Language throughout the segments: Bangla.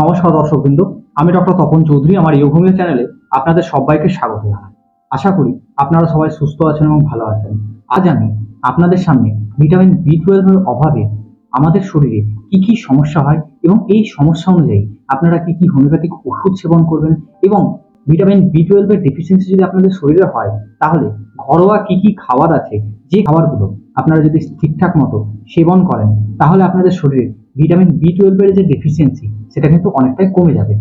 নমস্কার দর্শকবৃন্দ আমি ডক্টর তপন চৌধুরী, আমার ইয়োভূমিয়া চ্যানেলে আপনাদের সবাইকে স্বাগত জানাই। আশা করি আপনারা সবাই সুস্থ আছেন এবং ভালো আছেন। আজ আমি আপনাদের সামনে ভিটামিন বি টুয়েলভের অভাবে আমাদের শরীরে কি কি সমস্যা হয় এবং এই সমস্যা অনুযায়ী আপনারা কি কি হোমিওপ্যাথিক ওষুধ সেবন করবেন এবং ভিটামিন বি টুয়েলভের ডেফিসিয়েন্সি যদি আপনাদের শরীরে হয়, তাহলে ঘরোয়া কি কি খাবার আছে, যে খাবারগুলো আপনারা যদি ঠিকঠাক মতো সেবন করেন, তাহলে আপনাদের শরীরে ভিটামিন বি টুয়েলভের যে ডেফিসিয়েন্সি সেটা কিন্তু অনেকটাই কমে যাবে।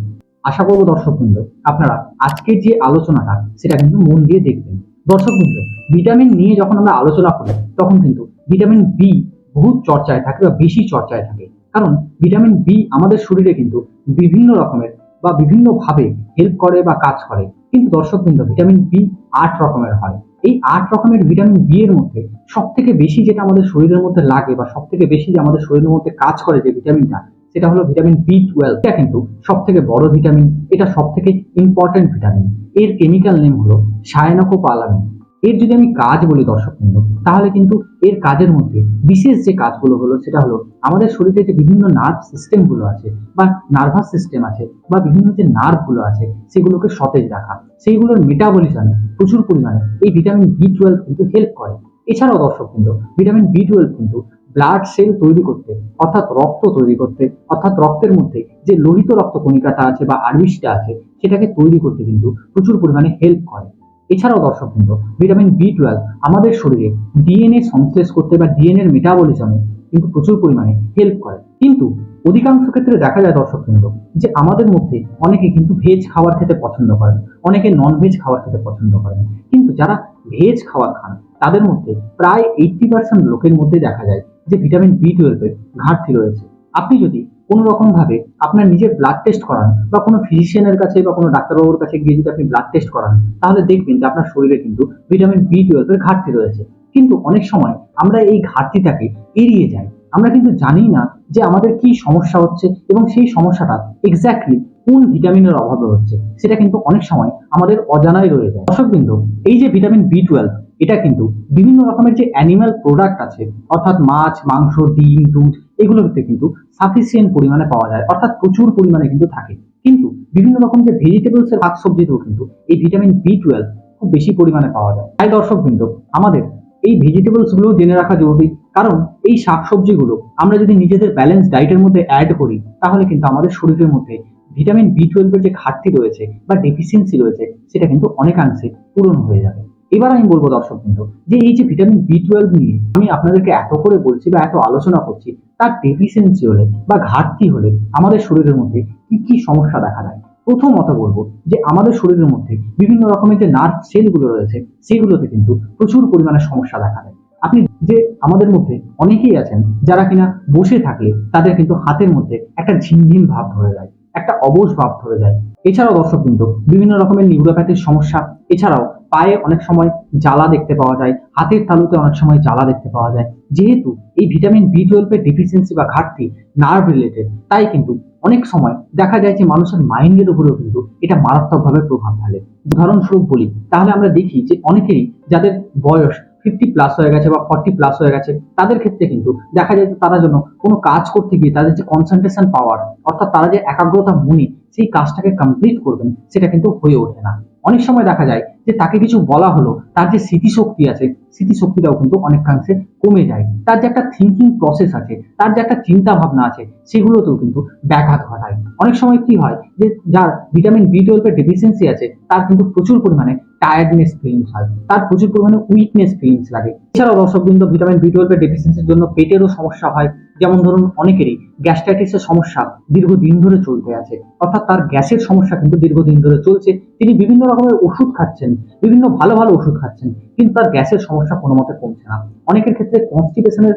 আশা করব দর্শকবৃন্দ আপনারা আজকের যে আলোচনাটা, সেটা কিন্তু মন দিয়ে দেখবেন। দর্শকবৃন্দ ভিটামিন নিয়ে যখন আমরা আলোচনা করি, তখন কিন্তু ভিটামিন বি বহু চর্চায় থাকে বা বেশি চর্চায় থাকে। কারণ ভিটামিন বি আমাদের শরীরে কিন্তু বিভিন্ন রকমের বা বিভিন্ন ভাবে হেল্প করে বা কাজ করে। কিন্তু দর্শকবৃন্দ ভিটামিন বি আট রকমের হয়। এই আট রকমের ভিটামিন বি এর মধ্যে সব থেকে বেশি যেটা আমাদের শরীরের মধ্যে লাগে বা সব থেকে বেশি যে আমাদের শরীরের মধ্যে কাজ করে যে ভিটামিনটা সেটা হলো ভিটামিন বি টুয়েলভ এটা কিন্তু সব থেকে বড় ভিটামিন এটা সব থেকে ইম্পর্টেন্ট ভিটামিন এর কেমিক্যাল নেম হলো সায়ানোকোপালামিন এর যদি আমি কাজ বলি দর্শক বিন্দু তাহলে কিন্তু এর কাজের মধ্যে বিশেষ যে কাজগুলো হলো সেটা হলো আমাদের শরীরে যে বিভিন্ন নার্ভ সিস্টেমগুলো আছে বা নার্ভাস সিস্টেম আছে বা বিভিন্ন যে নার্ভগুলো আছে সেগুলোকে সতেজ রাখা, সেইগুলোর মেটাবলিজমে প্রচুর পরিমাণে এই ভিটামিন বি টুয়েলভ কিন্তু হেল্প করে। এছাড়াও দর্শক বিন্দু ভিটামিন বি টুয়েলভ কিন্তু ব্লাড সেল তৈরি করতে, অর্থাৎ রক্ত তৈরি করতে, অর্থাৎ রক্তের মধ্যে যে লোহিত রক্ত কণিকাটা আছে বা আরবিসটা আছে সেটাকে তৈরি করতে কিন্তু প্রচুর পরিমাণে হেল্প করে। এছাড়াও দর্শক বিন্দু ভিটামিন বি টুয়েলভ আমাদের শরীরে ডিএনএ সংশ্লেষ করতে বা ডিএনএ মেটাবলিজমে কিন্তু প্রচুর পরিমাণে হেল্প করে। কিন্তু অধিকাংশ ক্ষেত্রে দেখা যায় দর্শক বিন্দু যে আমাদের মধ্যে অনেকে কিন্তু ভেজ খাবার খেতে পছন্দ করেন, অনেকে নন ভেজ খাবার খেতে পছন্দ করেন। কিন্তু যারা ভেজ খাবার খান, তাদের মধ্যে প্রায় এইটটি পার্সেন্ট লোকের মধ্যে দেখা যায় যে ভিটামিন বি টুয়েলভের ঘাটতি রয়েছে। আপনি যদি কোনো রকম ভাবে আপনার নিজের ব্লাড টেস্ট করান বা কোনো ফিজিশিয়ানের কাছে বা কোনো ডাক্তারবাবুর কাছে গিয়ে যদি আপনি ব্লাড টেস্ট করান, তাহলে দেখবেন যে আপনার শরীরে কিন্তু ভিটামিন বি টুয়েলভের ঘাটতি রয়েছে। কিন্তু অনেক সময় আমরা এই ঘাটতিটাকে এড়িয়ে যাই। আমরা কিন্তু জানি না যে আমাদের কি সমস্যা হচ্ছে এবং সেই সমস্যাটা এক্স্যাক্টলি কোন ভিটামিনের অভাবে হচ্ছে। সেটা কিন্তু অনেক সময় আমাদের অজানায় রয়ে যায়। দর্শক বিন্দু এই যে ভিটামিন বি টুয়েলভ এটা কিন্তু বিভিন্ন রকমের যে অ্যানিমাল প্রোডাক্ট আছে, অর্থাৎ মাছ, মাংস, ডিম, দুধ এগুলোতে কিন্তু সাফিসিয়েন্ট পরিমাণে পাওয়া যায়। অর্থাৎ প্রচুর পরিমাণে কিন্তু থাকে। কিন্তু বিভিন্ন রকম যে ভেজিটেবলস এর শাকসবজিতেও কিন্তু এই ভিটামিন বি টুয়েলভ খুব বেশি পরিমাণে পাওয়া যায়। তাই দর্শক বিন্দু, আমাদের এই ভেজিটেবলসগুলো জেনে রাখা জরুরি। কারণ এই শাকসবজিগুলো আমরা যদি নিজেদের ব্যালেন্স ডায়েটের মধ্যে অ্যাড করি, তাহলে কিন্তু আমাদের শরীরের মধ্যে ভিটামিন বি টুয়েলভের যে ঘাটতি রয়েছে বা ডেফিসিয়েন্সি রয়েছে, সেটা কিন্তু অনেকাংশে পূরণ হয়ে যাবে। এবার আমি বলব দর্শক বিন্দু, যে এই যে ভিটামিন বি টুয়েলভ নিয়ে আমি আপনাদেরকে এত করে বলছি বা এত আলোচনা করছি, তার ডেফিসিয়েন্সি হলে বা ঘাটতি হলে আমাদের শরীরের মধ্যে কি কি সমস্যা দেখা দেয়? প্রথমত বলব যে আমাদের শরীরের মধ্যে বিভিন্ন রকমের যে নার্ভ সেলগুলো রয়েছে, সেগুলোতে কিন্তু প্রচুর পরিমাণে সমস্যা দেখা দেয়। আপনি যে আমাদের মধ্যে অনেকেই আছেন যারা কিনা বসে থাকলে তাদের কিন্তু হাতের মধ্যে একটা ঝিমঝিম ভাব ধরে যায়, একটা অবশ ভাব ধরে যায়। এছাড়াও দর্শক কিন্তু বিভিন্ন রকমের নিউরোপ্যাথির সমস্যা, এছাড়াও পায়ে অনেক সময় জ্বালা দেখতে পাওয়া যায়, হাতের তালুতে অনেক সময় জ্বালা দেখতে পাওয়া যায়। যেহেতু এই ভিটামিন বি টুয়েলভের ডেফিসিয়েন্সি বা ঘাটতি নার্ভ রিলেটেড তাই কিন্তু অনেক সময় দেখা যায় যে মানুষের মাইন্ডের উপরেও কিন্তু এটা মারাত্মকভাবে প্রভাব ফেলে। উদাহরণস্বরূপ বলি, তাহলে আমরা দেখি যে অনেকেরই যাদের বয়স ফিফটি প্লাস হয়ে গেছে বা ফর্টি প্লাস হয়ে গেছে, তাদের ক্ষেত্রে কিন্তু দেখা যায় যে তারা যেন কোনো কাজ করতে গিয়ে তাদের যে কনসেন্ট্রেশন পাওয়ার অর্থাৎ তারা যে একাগ্রতা মনে, সেই কাজটাকে কমপ্লিট করবেন, সেটা কিন্তু হয়ে ওঠে না। অনেক সময় দেখা যায় যে তাকে কিছু বলা হলো, তার যে স্মৃতিশক্তি আছে, স্মৃতিশক্তিটাও কিন্তু অনেকাংশে কমে যায় তার যে একটা থিঙ্কিং প্রসেস আছে, তার যে একটা চিন্তা ভাবনা আছে, সেগুলোতেও কিন্তু ব্যাঘাত ঘটায়। অনেক সময় কি হয় যে, যার ভিটামিন বি টুয়েলভের ডেফিসিয়েন্সি আছে, তার কিন্তু প্রচুর পরিমাণে টায়ার্ডনেস ফিলিংস হয়, তার প্রচুর পরিমাণে উইকনেস ফিলিংস লাগে। এছাড়াও দর্শকবৃন্দ ভিটামিন বি টুয়েলভের ডেফিসিয়েন্সির জন্য পেটেরও সমস্যা হয়। যেমন ধরুন, অনেকেরই গ্যাস্ট্রাইটিসের সমস্যা দীর্ঘদিন ধরে চলতে আছে। অর্থাৎ তার গ্যাসের সমস্যা কিন্তু দীর্ঘদিন ধরে চলছে। তিনি বিভিন্ন রকমের ওষুধ খাচ্ছেন। বিভিন্ন ভালো ভালো ওষুধ খাচ্ছেন, কিন্তু তার গ্যাসের সমস্যা কোনো মতে কমছে না। অনেকের ক্ষেত্রে কনস্টিপেশনের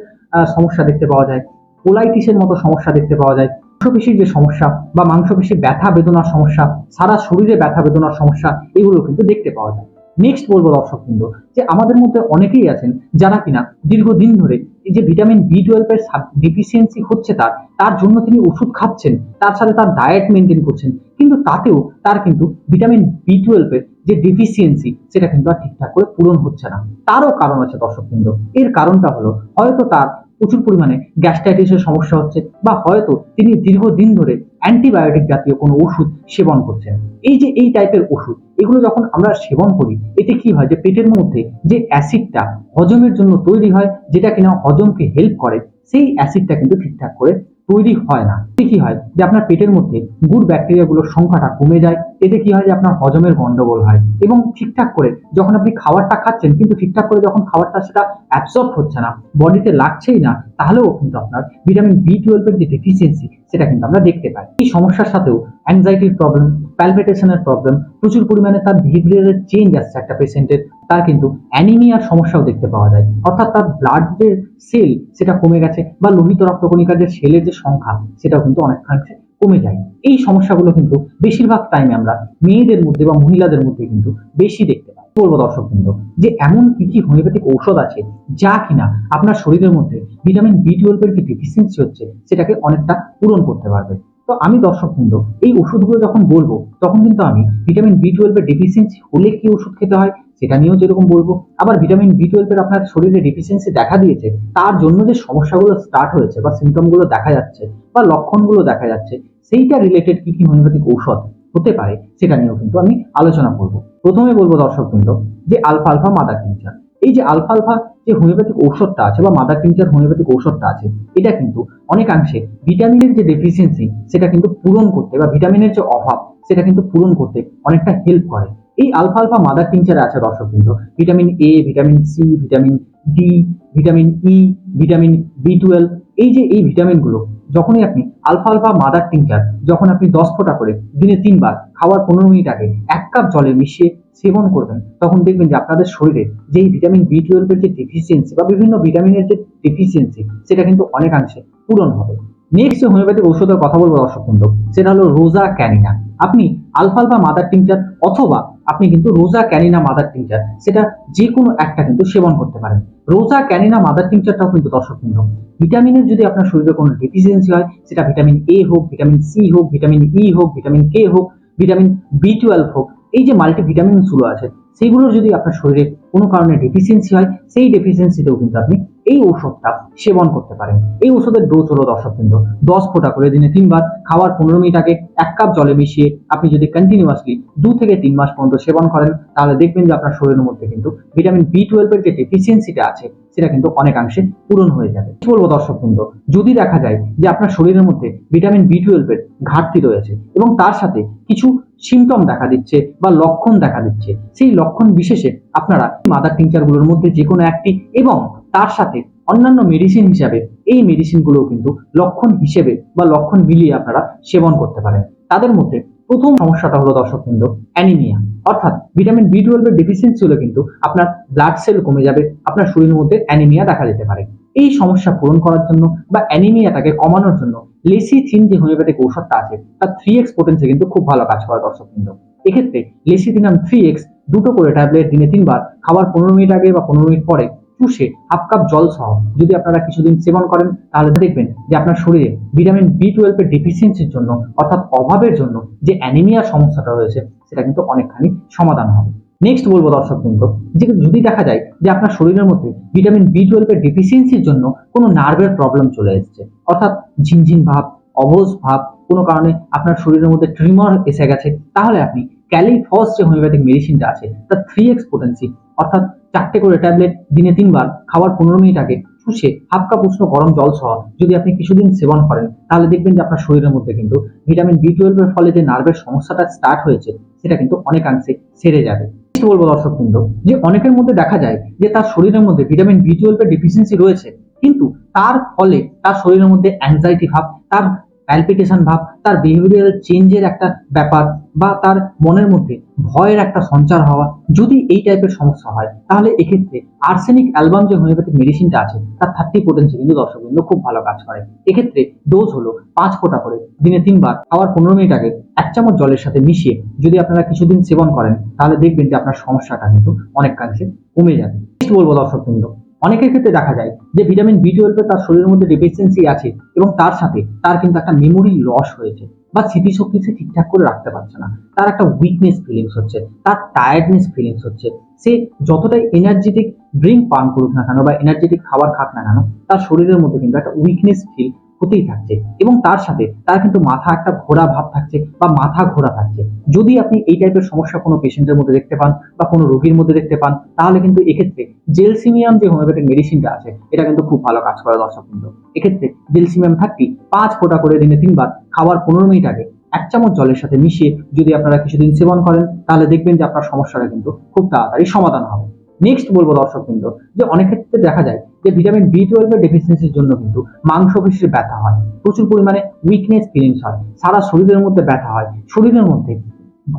সমস্যা দেখতে পাওয়া যায় কোলাইটিসের মতো সমস্যা দেখতে পাওয়া যায়, মাংসপেশির যে সমস্যা বা মাংসপেশির ব্যথা বেদনার সমস্যা, সারা শরীরে ব্যথা বেদনার সমস্যা, এগুলো কিন্তু দেখতে পাওয়া যায়। নেক্সট বলব দর্শক বিন্দু, যে আমাদের মধ্যে অনেকেই আছেন যারা কিনা দীর্ঘদিন ধরে এই যে ভিটামিন বি টুয়েলভের ডিফিসিয়েন্সি হচ্ছে তার তার জন্য তিনি ওষুধ খাচ্ছেন, তার সাথে তার ডায়েট মেনটেন করছেন কিন্তু তাতেও তার কিন্তু ভিটামিন বি টুয়েলভের যে ডেফিসিয়েন্সি সেটা কিন্তু আর ঠিকঠাক করে পূরণ হচ্ছে না। তারও কারণ আছে দর্শক বিন্দু এর কারণটা হলো, হয়তো তার প্রচুর পরিমাণে গ্যাস্ট্রাইটিসের সমস্যা হচ্ছে বা হয়তো তিনি দীর্ঘদিন ধরে অ্যান্টিবায়োটিক জাতীয় কোনো ওষুধ সেবন করছেন। এই যে এই টাইপের ওষুধ, এগুলো যখন আমরা সেবন করি, এতে কি হয় যে পেটের মধ্যে যে অ্যাসিডটা হজমের জন্য তৈরি হয়, যেটা কিনা হজমকে হেল্প করে, সেই অ্যাসিডটা কিন্তু ঠিকঠাক করে তৈরি হয় না। এতে কি হয় যে আপনার পেটের মধ্যে গুড ব্যাকটেরিয়াগুলোর সংখ্যাটা কমে যায়, এতে কি হয় যে আপনার হজমের গন্ডগোল হয় এবং ঠিকঠাক করে যখন আপনি খাবারটা খাচ্ছেন, কিন্তু ঠিকঠাক করে যখন খাবারটা সেটা অ্যাবসর্ব হচ্ছে না, বডিতে লাগছেই না, তাহলেও কিন্তু আপনার ভিটামিন বি টুয়েলভের যে ডেফিসিয়েন্সি সেটা কিন্তু আমরা দেখতে পাই। এই সমস্যার সাথেও অ্যাংজাইটির প্রবলেম প্যালপিটেশনের প্রবলেম প্রচুর পরিমাণে তার বিহেভিয়ারের চেঞ্জ আসছে একটা পেশেন্টের তার কিন্তু অ্যানিমিয়ার সমস্যাও দেখতে পাওয়া যায়। অর্থাৎ তার ব্লাড যে সেল সেটা কমে গেছে বা লোহিত রক্তকণিকার যে সেলের যে সংখ্যা, সেটাও কিন্তু অনেকখানি কমে যায়। এই সমস্যাগুলো কিন্তু বেশিরভাগ টাইমে আমরা মেয়েদের মধ্যে বা মহিলাদের মধ্যে কিন্তু বেশি দেখতে পাই। বলব দর্শক বৃন্দ? যে এমন কি কি হোমিওপ্যাথিক ঔষধ আছে যা কিনা আপনার শরীরের মধ্যে ভিটামিন বি টুয়েলভের যে ডেফিসিয়েন্সি হচ্ছে, সেটাকে অনেকটা পূরণ করতে পারবে। তো আমি দর্শক বৃন্দ এই ওষুধগুলো যখন বলব, তখন কিন্তু আমি ভিটামিন বি টুয়েলভের ডেফিসিয়েন্সি হলে কি ওষুধ খেতে হয় সেটা নিয়েও যেরকম বলব। আবার ভিটামিন বি টুয়েলভের আপনার শরীরে ডেফিসিয়েন্সি দেখা দিয়েছে, তার জন্য যে সমস্যাগুলো স্টার্ট হয়েছে বা সিমটমগুলো দেখা যাচ্ছে বা লক্ষণগুলো দেখা যাচ্ছে, সেইটা রিলেটেড কি কি হোমিওপ্যাথিক ঔষধ হতে পারে সেটা নিয়েও কিন্তু আমি আলোচনা করব। প্রথমে বলব দর্শক বৃন্দ, যে আলফা আলফা মাদার টিনচার এই যে আলফা আলফা যে হোমিওপ্যাথিক ঔষধটা আছে বা মাদার টিনচার হোমিওপ্যাথিক ঔষধটা আছে, এটা কিন্তু অনেকাংশে ভিটামিনের যে ডেফিসিয়েন্সি সেটা কিন্তু পূরণ করতে বা ভিটামিনের যে অভাব, সেটা কিন্তু পূরণ করতে অনেকটা হেল্প করে। এই আলফা আলফা মাদার টিনচারে আছে দর্শক কিন্তু vitamin A vitamin C vitamin D vitamin E vitamin B twelve এই যে এই ভিটামিনগুলো যখনই আপনি আলফা আলফা মাদার টিনচার যখন আপনি দশ ফোঁটা করে দিনে তিনবার খাওয়ার পনেরো মিনিট আগে এক কাপ জলে মিশিয়ে সেবন করবেন, তখন দেখবেন যে আপনাদের শরীরে যে এই ভিটামিন বি টুয়েলভের যে ডেফিসিয়েন্সি বা বিভিন্ন ভিটামিনের যে ডেফিসিয়েন্সি সেটা কিন্তু অনেকাংশে পূরণ হবে। নেক্সট হোমিওপ্যাথিক ঔষধের কথা বলব দর্শক বন্ধু, সেটা হলো রোজা ক্যানিনা। আপনি আলফা আলফা মাদার টিংচার অথবা আপনি কিন্তু রোজা ক্যানিনা মাদার টিংচার, সেটা যে কোনো একটা কিন্তু সেবন করতে পারেন। রোজা ক্যানিনা মাদার টিংচারটাও কিন্তু দর্শক বন্ধু ভিটামিনের যদি আপনার শরীরে কোনো ডেফিসিয়েন্সি হয়, সেটা ভিটামিন এ হোক ভিটামিন সি হোক ভিটামিন ই হোক ভিটামিন কে হোক ভিটামিন বি টুয়েলভ হোক এই যে মাল্টি ভিটামিনসগুলো আছে সেইগুলোর যদি আপনার শরীরে কোনো কারণে ডেফিসিয়েন্সি হয়, সেই ডেফিসিয়েন্সিতেও কিন্তু আপনি এই ওষুধটা সেবন করতে পারেন। এই ওষুধের ডোজ হলো দর্শক বিন্দু দশ ফোঁটা করে দিনে তিনবার, খাওয়ার পনেরো মিনিট আগে এক কাপ জলে মিশিয়ে আপনি যদি কন্টিনিউয়াসলি দু থেকে তিন মাস পর্যন্ত সেবন করেন, তাহলে দেখবেন যে আপনার শরীরের মধ্যে কিন্তু ভিটামিন বি টুয়েলভের যে ডেফিসিয়েন্সিটা আছে, সেটা কিন্তু অনেকাংশে পূরণ হয়ে যাবে। কি বলব দর্শক বিন্দু? যদি দেখা যায় যে আপনার শরীরের মধ্যে ভিটামিন বি টুয়েলভের ঘাটতি রয়েছে এবং তার সাথে কিছু সিমটম দেখা দিচ্ছে বা লক্ষণ দেখা দিচ্ছে। সেই লক্ষণ বিশেষে আপনারা মাদার টিংচারগুলোর মধ্যে যে কোনো একটি এবং তার সাথে অন্যান্য মেডিসিন হিসাবে এই মেডিসিনগুলো কিন্তু লক্ষণ হিসেবে বা লক্ষণ মিলিয়ে আপনারা সেবন করতে পারেন। তাদের মধ্যে প্রথম সমস্যাটা হলো দর্শক বিন্দু অ্যানিমিয়া অর্থাৎ ভিটামিন বি টুয়েলভের ডেফিসিয়েন্সি হলে কিন্তু আপনার ব্লাড সেল কমে যাবে, আপনার শরীরের মধ্যে অ্যানিমিয়া দেখা দিতে পারে। এই সমস্যা পূরণ করার জন্য বা অ্যানিমিয়াটাকে কমানোর জন্য লেসিথিন যে হোমিওপ্যাথিক ঔষধটা আছে, তার থ্রি এক্স পোটেন্সি কিন্তু খুব ভালো কাজ করে দর্শক বিন্দু এক্ষেত্রে লেসিথিনাম থ্রি এক্স দুটো করে ট্যাবলেট দিনে তিনবার খাবার পনেরো মিনিট আগে বা পনেরো মিনিট পরে চুষে হাফ কাপ জল সহ যদি আপনারা কিছুদিন সেবন করেন, তাহলে দেখবেন যে আপনার শরীরে ভিটামিন বি টুয়েলভের ডেফিসিয়েন্সির জন্য, অর্থাৎ অভাবের জন্য যে অ্যানিমিয়া সমস্যাটা রয়েছে, সেটা কিন্তু অনেকখানি সমাধান হবে। নেক্সট বলব দর্শক বৃন্দ, যে যদি দেখা যায় যে আপনার শরীরের মধ্যে ভিটামিন বি টুয়েলভের ডেফিসিয়েন্সির জন্য কোনো নার্ভের প্রবলেম চলে এসেছে, অর্থাৎ ঝিনঝিন ভাব, অবশ ভাব, কোনো কারণে আপনার শরীরের মধ্যে ট্রিমর এসে গেছে, তাহলে আপনি ক্যালিফস যে হোমিওপ্যাথিক মেডিসিনটা আছে, তার থ্রি এক্স পোটেন্সি অর্থাৎ চারটে করে ট্যাবলেট দিনে তিনবার খাওয়ার পনেরো মিনিট আগে চুষে হাফ কাপ উষ্ণ গরম জল সহ যদি আপনি কিছুদিন সেবন করেন, তাহলে দেখবেন যে আপনার শরীরের মধ্যে কিন্তু ভিটামিন বি টুয়েলভের ফলে যে নার্ভের সমস্যাটা স্টার্ট হয়েছে, সেটা কিন্তু অনেকাংশে সেরে যাবে। Next বলব দর্শক বৃন্দ? যে অনেকের মধ্যে দেখা যায় যে তার শরীরের মধ্যে ভিটামিন বি টুয়েলভের ডিফিসিয়েন্সি রয়েছে। কিন্তু তার ফলে তার শরীরের মধ্যে অ্যাংজাইটি ভাব, তার প্যালপিটেশন ভাব, তার বিহেভিয়ারাল চেঞ্জের একটা ব্যাপার বা তার মনের মধ্যে ভয়ের একটা সঞ্চার হওয়া যদি এই টাইপের সমস্যা হয়, তাহলে এক্ষেত্রে আর্সেনিক অ্যালবাম যে হোমিওপ্যাথিক মেডিসিনটা আছে, তার থার্টি পোটেন্সি কিন্তু দর্শকবৃন্দ খুব ভালো কাজ করে। এক্ষেত্রে ডোজ হলো পাঁচ ফোঁটা করে, দিনে তিনবার খাওয়ার পনেরো মিনিট আগে এক চামচ জলের সাথে মিশিয়ে যদি আপনারা কিছুদিন সেবন করেন, তাহলে দেখবেন যে আপনার সমস্যাটা কিন্তু অনেকাংশে কমে যাবে। বলব দর্শকবৃন্দ অনেকের ক্ষেত্রে দেখা যায় যে ভিটামিন বি টুয়েলভে তার শরীরের মধ্যে ডেফিসিয়েন্সি আছে এবং তার সাথে তার কিন্তু একটা মেমোরি লস হয়েছে। বা স্মৃতিশক্তি সে ঠিকঠাক করে রাখতে পারছে না। তার একটা উইকনেস ফিলিংস হচ্ছে, তার টায়ার্ডনেস ফিলিংস হচ্ছে। সে যতটাই এনার্জেটিক ড্রিঙ্ক পান করুক না কেন বা এনার্জেটিক খাবার খাক না কেন, তার শরীরের মধ্যে কিন্তু একটা উইকনেস ফিল হতেই থাকছে এবং তার সাথে তার কিন্তু মাথা একটা ঘোরা ভাব থাকছে বা মাথা ঘোরা থাকছে। যদি আপনি এই টাইপের সমস্যা কোনো পেশেন্টের মধ্যে দেখতে পান বা কোনো রোগীর মধ্যে দেখতে পান, তাহলে কিন্তু এক্ষেত্রে জেলসিমিয়াম যে হোমিওপ্যাথিক মেডিসিনটা আছে, এটা কিন্তু খুব ভালো কাজ করে দর্শক কিন্তু এক্ষেত্রে জেলসিমিয়াম থার্টি পাঁচ ফোঁটা করে দিনে তিনবার খাওয়ার পনেরো মিনিট আগে এক চামচ জলের সাথে মিশিয়ে যদি আপনারা কিছুদিন সেবন করেন, তাহলে দেখবেন যে আপনার সমস্যাটা কিন্তু খুব তাড়াতাড়ি সমাধান হবে। নেক্সট বলব দর্শক কিন্তু যে অনেক ক্ষেত্রে দেখা যায় যে ভিটামিন বি টুয়েলভের ডেফিসিয়েন্সির জন্য কিন্তু মাংসপেশির ব্যথা হয়, প্রচুর পরিমাণে উইকনেস ফিলিংস হয়, সারা শরীরের মধ্যে ব্যথা হয়, শরীরের মধ্যে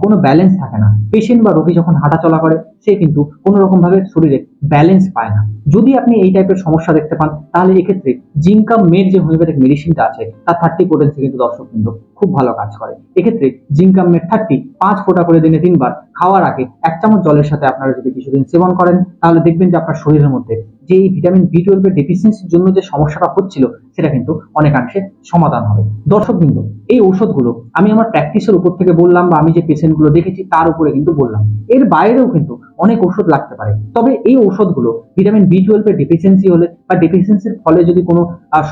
কোনো ব্যালেন্স থাকে না। পেশেন্ট বা রোগী যখন হাঁটা চলা করে, সে কিন্তু কোনো রকম ভাবে শরীরে ব্যালেন্স পায় না। যদি আপনি এই টাইপের সমস্যা দেখতে পান, তাহলে এক্ষেত্রে জিঙ্কাম মেড যে হোমিওপ্যাথিক মেডিসিনটা আছে, তার থার্টি পোটেন্সি কিন্তু দর্শক কিন্তু খুব ভালো কাজ করে। এক্ষেত্রে জিঙ্কাম মেড থার্টি পাঁচ ফোঁটা করে দিনে তিনবার খাওয়ার আগে এক চামচ জলের সাথে আপনারা যদি কিছুদিন সেবন করেন, তাহলে দেখবেন যে আপনার শরীরের মধ্যে যে এই ভিটামিন বি টুয়েলভের ডেফিসিয়েন্সির জন্য যে সমস্যাটা হচ্ছিল সেটা কিন্তু অনেকাংশে সমাধান হবে। দর্শক বিন্দু এই ঔষধগুলো আমি আমার প্র্যাকটিসের উপর থেকে বললাম বা আমি যে পেশেন্টগুলো দেখেছি তার উপরে কিন্তু বললাম। এর বাইরেও কিন্তু অনেক ওষুধ লাগতে পারে। তবে এই ঔষধগুলো ভিটামিন বি টুয়েলভের ডেফিসিয়েন্সি হলে বা ডেফিসিয়েন্সির ফলে যদি কোনো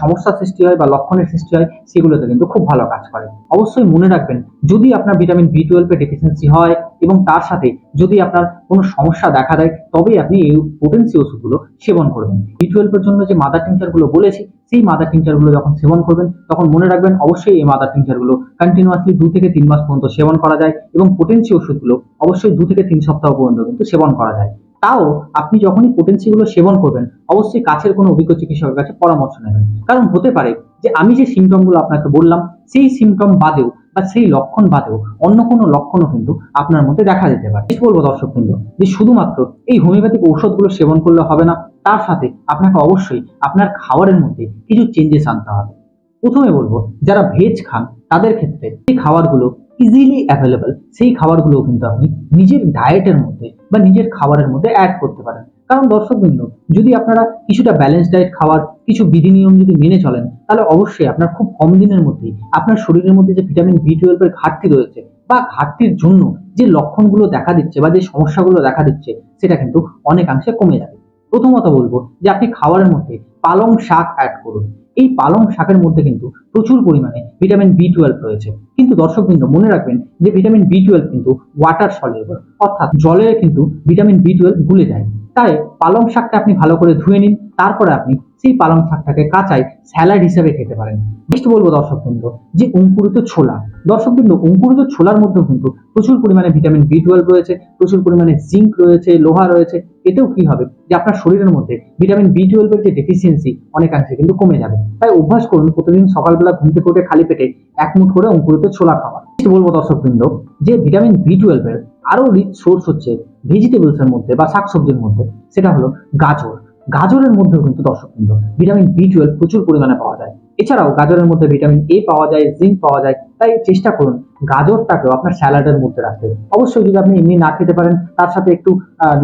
সমস্যা সৃষ্টি হয় বা লক্ষণের সৃষ্টি হয়, সেগুলোতে কিন্তু খুব ভালো কাজ করে। অবশ্যই মনে রাখবেন, যদি আপনার ভিটামিন বি টুয়েলভের ডেফিসিয়েন্সি হয় এবং তার সাথে যদি আপনার কোনো সমস্যা দেখা দেয়, তবেই আপনি এই পোটেন্সি ওষুধগুলো সেবন করবেন। বি টুয়েলভের জন্য যে মাদার টিংচারগুলো বলেছি, সেই মাদার টিংচারগুলো যখন সেবন করবেন, তখন মনে রাখবেন অবশ্যই এই মাদার টিংচারগুলো কন্টিনিউয়াসলি দু থেকে তিন মাস পর্যন্ত সেবন করা যায় এবং পোটেন্সি ওষুধগুলো অবশ্যই দু থেকে তিন সপ্তাহ পর্যন্ত কিন্তু সেবন করা যায়। তাও আপনি যখনই পোটেন্সিগুলো সেবন করবেন, অবশ্যই কাছের কোনো অভিজ্ঞ চিকিৎসকের কাছে পরামর্শ নেবেন। কারণ হতে পারে যে আমি যে সিমটমগুলো আপনাকে বললাম, সেই সিমটম বাদেও বা সেই লক্ষণ বাদেও অন্য কোনো লক্ষণও কিন্তু আপনার মধ্যে দেখা যেতে পারে। বলব দর্শক কিন্তু যে শুধুমাত্র এই হোমিওপ্যাথিক ঔষধগুলো সেবন করলে হবে না তার সাথে আপনাকে অবশ্যই আপনার খাবারের মধ্যে কিছু চেঞ্জেস আনতে হবে। প্রথমে বলব, যারা ভেজ খান, তাদের ক্ষেত্রে এই খাবারগুলো ইজিলি অ্যাভেলেবল সেই খাবারগুলো কিন্তু আপনি নিজের ডায়েটের মধ্যে বা নিজের খাবারের মধ্যে অ্যাড করতে পারেন। কারণ দর্শকবৃন্দ, যদি আপনারা কিছুটা ব্যালেন্স ডায়েট খাওয়ার কিছু বিধি নিয়ম যদি মেনে চলেন, তাহলে অবশ্যই আপনার খুব কম দিনের মধ্যেই আপনার শরীরের মধ্যে যে ভিটামিন বি টুয়েলভের ঘাটতি রয়েছে বা ঘাটতির জন্য যে লক্ষণগুলো দেখা দিচ্ছে বা যে সমস্যাগুলো দেখা দিচ্ছে, সেটা কিন্তু অনেকাংশে কমে যাবে। প্রথমত বলব যে আপনি খাবারের মধ্যে পালং শাক অ্যাড করুন। এই পালং শাকের মধ্যে কিন্তু প্রচুর পরিমাণে ভিটামিন বি টুয়েলভ রয়েছে। কিন্তু দর্শকবৃন্দ, মনে রাখবেন যে ভিটামিন বি টুয়েলভ কিন্তু ওয়াটার সলিউবল অর্থাৎ জলে কিন্তু ভিটামিন বি টুয়েলভ ভুলে যায়। তাই পালং শাকটা আপনি ভালো করে ধুয়ে নিন, তারপরে আপনি সেই পালং শাকটাকে কাঁচাই স্যালাড হিসেবে খেতে পারেন। নেক্সট বলব দর্শকবৃন্দ যে অঙ্কুরিত ছোলা। দর্শকবৃন্দ অঙ্কুরিত ছোলার মধ্যেও কিন্তু প্রচুর পরিমাণে ভিটামিন বি টুয়েলভ রয়েছে, প্রচুর পরিমাণে জিঙ্ক রয়েছে, লোহা রয়েছে। এতেও কি হবে? যে আপনার শরীরের মধ্যে ভিটামিন বি টুয়েলভের যে ডেফিসিয়েন্সি অনেকাংশে কিন্তু কমে যাবে। তাই অভ্যাস করুন, প্রতিদিন সকালবেলা ঘুম থেকে উঠে খালি পেটে এক মুঠ করে অঙ্কুরিত ছোলা খাওয়া। বলব দর্শকবৃন্দ যে ভিটামিন বি টুয়েলভের আরও রিচ সোর্স হচ্ছে ভেজিটেবলস এর মধ্যে বা শাকসবজির মধ্যে, সেটা হলো গাজর। গাজরের মধ্যেও কিন্তু দর্শকবৃন্দ ভিটামিন বি টুয়েলভ প্রচুর পরিমাণে পাওয়া যায়। এছাড়াও গাজরের মধ্যে ভিটামিন এ পাওয়া যায় জিঙ্ক পাওয়া যায়। তাই চেষ্টা করুন গাজরটাকেও আপনার স্যালাডের মধ্যে রাখতে। অবশ্যই যদি আপনি এমনি না খেতে পারেন, তার সাথে একটু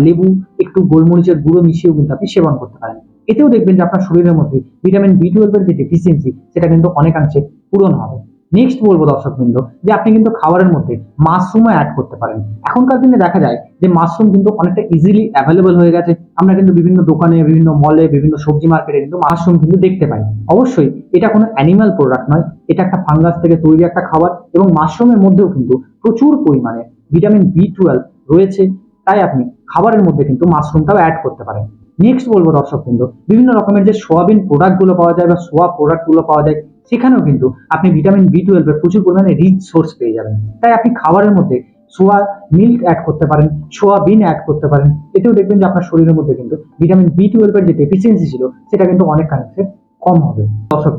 লেবু, একটু গোলমরিচের গুঁড়ো মিশিয়েও কিন্তু আপনি সেবন করতে পারেন। এতেও দেখবেন যে আপনার শরীরের মধ্যে ভিটামিন বি টুয়েলভের যে ডেফিসিয়েন্সি সেটা কিন্তু অনেকাংশে পূরণ হবে। নেক্সট বলব দর্শকবৃন্দ যে আপনি কিন্তু খাবারের মধ্যে মাশরুমও অ্যাড করতে পারেন। এখনকার দিনে দেখা যায় যে মাশরুম কিন্তু অনেকটা ইজিলি অ্যাভেলেবল হয়ে গেছে। আমরা কিন্তু বিভিন্ন দোকানে, বিভিন্ন মলে বিভিন্ন সবজি মার্কেটে কিন্তু মাশরুম কিন্তু দেখতে পাই। অবশ্যই এটা কোনো অ্যানিমাল প্রোডাক্ট নয়, এটা একটা ফাঙ্গাস থেকে তৈরি একটা খাবার এবং মাশরুমের মধ্যেও কিন্তু প্রচুর পরিমাণে ভিটামিন বি টুয়েলভ রয়েছে। তাই আপনি খাবারের মধ্যে কিন্তু মাশরুমটাও অ্যাড করতে পারেন। নেক্সট বলব দর্শক কিন্তু বিভিন্ন রকমের যে সোয়াবিন প্রোডাক্টগুলো পাওয়া যায় বা সোয়া প্রোডাক্টগুলো পাওয়া যায় সেখানেও কিন্তু আপনি ভিটামিন বি টুয়েলভের প্রচুর পরিমাণে রিচ সোর্স পেয়ে যাবেন। তাই আপনি খাবারের মধ্যে সোয়া মিল্ক অ্যাড করতে পারেন সোয়া বিন অ্যাড করতে পারেন। এতেও দেখবেন যে আপনার শরীরের মধ্যে কিন্তু ভিটামিন বি টুয়েলভের যে ডেফিসিয়েন্সি ছিল, সেটা কিন্তু অনেকাংশে কম হবে। দর্শক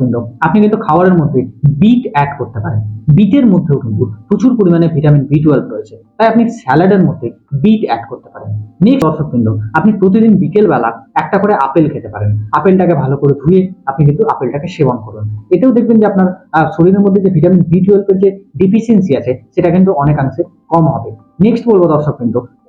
আপনি কিন্তু খাবারের মধ্যে বিট অ্যাড করতে পারেন। বিটের মধ্যেও কিন্তু প্রচুর পরিমাণে ভিটামিন বি টুয়েলভ রয়েছে। তাই আপনি স্যালাডের মধ্যে বিট অ্যাড করতে পারেন। নেক্সট দর্শক আপনি প্রতিদিন বিকেল বেলা একটা করে আপেল খেতে পারেন। আপেলটাকে ভালো করে ধুয়ে আপনি কিন্তু আপেলটাকে সেবন করুন। এতেও দেখবেন যে আপনার শরীরের মধ্যে যে ভিটামিন বি টুয়েলভের যে ডিফিসিয়েন্সি আছে, সেটা কিন্তু অনেকাংশে কম হবে। নেক্সট বলব, দর্শক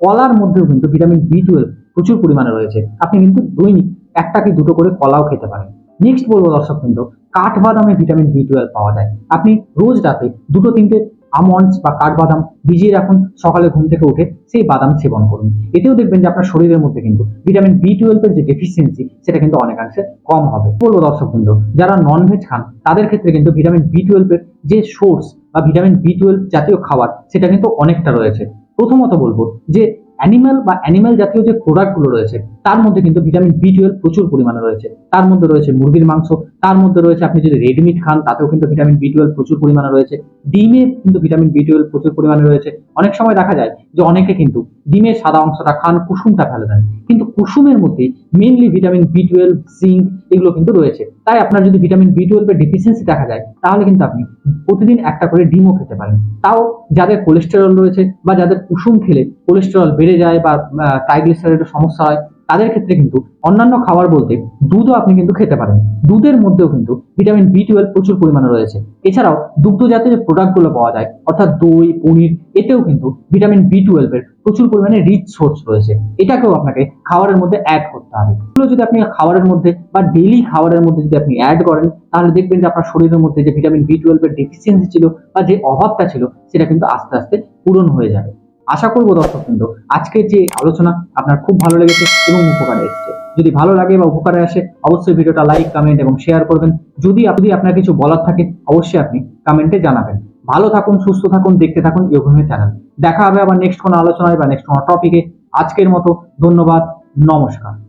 কলার মধ্যেও কিন্তু ভিটামিন বি টুয়েলভ প্রচুর পরিমাণে রয়েছে। আপনি কিন্তু দৈনিক একটা কি দুটো করে কলাও খেতে পারেন। নেক্সট বলব দর্শক কিন্তু কাঠবাদামে ভিটামিন বি টুয়েলভ পাওয়া যায়। আপনি রোজ রাতে দুটো তিনটে আমন্ডস বা কাঠবাদাম ভিজিয়ে রাখুন, সকালে ঘুম থেকে উঠে সেই বাদাম সেবন করুন। এতেও দেখবেন যে আপনার শরীরের মধ্যে কিন্তু ভিটামিন বি টুয়েলভের যে ডেফিসিয়েন্সি সেটা কিন্তু অনেকাংশে কম হবে। বলব দর্শক কিন্তু যারা ননভেজ খান, তাদের ক্ষেত্রে কিন্তু ভিটামিন বি টুয়েলভের যে সোর্স বা ভিটামিন বি টুয়েলভ জাতীয় খাবার, সেটা কিন্তু অনেকটা রয়েছে। প্রথমত বলব যে অ্যানিম্যাল বা অ্যানিম্যাল জাতীয় যে প্রোডাক্টগুলো রয়েছে, তার মধ্যে কিন্তু ভিটামিন বি টুয়েলভ প্রচুর পরিমাণে রয়েছে। তার মধ্যে রয়েছে মুরগির মাংস, তার মধ্যে রয়েছে আপনি যদি রেডমিট খান, তাতেও কিন্তু ভিটামিন বি টুয়েলভ প্রচুর পরিমাণে রয়েছে। ডিমে কিন্তু ভিটামিন বি টুয়েলভ প্রচুর পরিমাণে রয়েছে। অনেক সময় দেখা যায় যে অনেকে কিন্তু ডিমের সাদা অংশটা খান, কুসুমটা ফেলে দেন। কুসুমের মধ্যে mainly vitamin B twelve zinc এগুলো কিন্তু রয়েছে। তাই আপনার যদি ভিটামিন বি টুয়েলভের ডিফিসিয়েন্সি দেখা যায়, তাহলে কিন্তু আপনি প্রতিদিন একটা করে ডিমও খেতে পারেন। তাও যাদের কোলেস্টেরল রয়েছে বা যাদের কুসুম খেলে কোলেস্টেরল বেড়ে যায় বা ট্রাইগ্লিসারাইডের সমস্যা হয় তাদের ক্ষেত্রে কিন্তু অন্যান্য খাবার বলতে দুধও আপনি কিন্তু খেতে পারেন। দুধের মধ্যেও কিন্তু ভিটামিন বি টুয়েলভ প্রচুর পরিমাণে রয়েছে। এছাড়াও দুগ্ধ জাতীয় যে প্রোডাক্টগুলো পাওয়া যায়, অর্থাৎ দই, পনির, এতেও কিন্তু ভিটামিন বি টুয়েলভের প্রচুর পরিমাণে রিচ সোর্স রয়েছে। এটাকেও আপনাকে খাবারের মধ্যে অ্যাড করতে হবে। এগুলো যদি আপনি খাবারের মধ্যে বা ডেইলি খাবারের মধ্যে যদি আপনি অ্যাড করেন, তাহলে দেখবেন যে আপনার শরীরের মধ্যে যে ভিটামিন বি টুয়েলভের ডেফিসিয়েন্সি ছিল বা যে অভাবটা ছিল, সেটা কিন্তু আস্তে আস্তে পূরণ হয়ে যাবে। আশা করব দর্শক কিন্তু আজকের যে আলোচনা আপনার খুব ভালো লেগেছে এবং উপকারে এসেছে। যদি ভালো লাগে বা উপকারে আসে, অবশ্যই ভিডিওটা লাইক কমেন্ট এবং শেয়ার করবেন। যদি আপনি আপনার কিছু বলার থাকে, অবশ্যই আপনি কমেন্টে জানাবেন। ভালো থাকুন, সুস্থ থাকুন, দেখতে থাকুন ইয়োগভূমি চ্যানেল। দেখা হবে আবার নেক্সট কোনো আলোচনায় বা নেক্সট কোনো টপিকে আজকের মতো ধন্যবাদ, নমস্কার।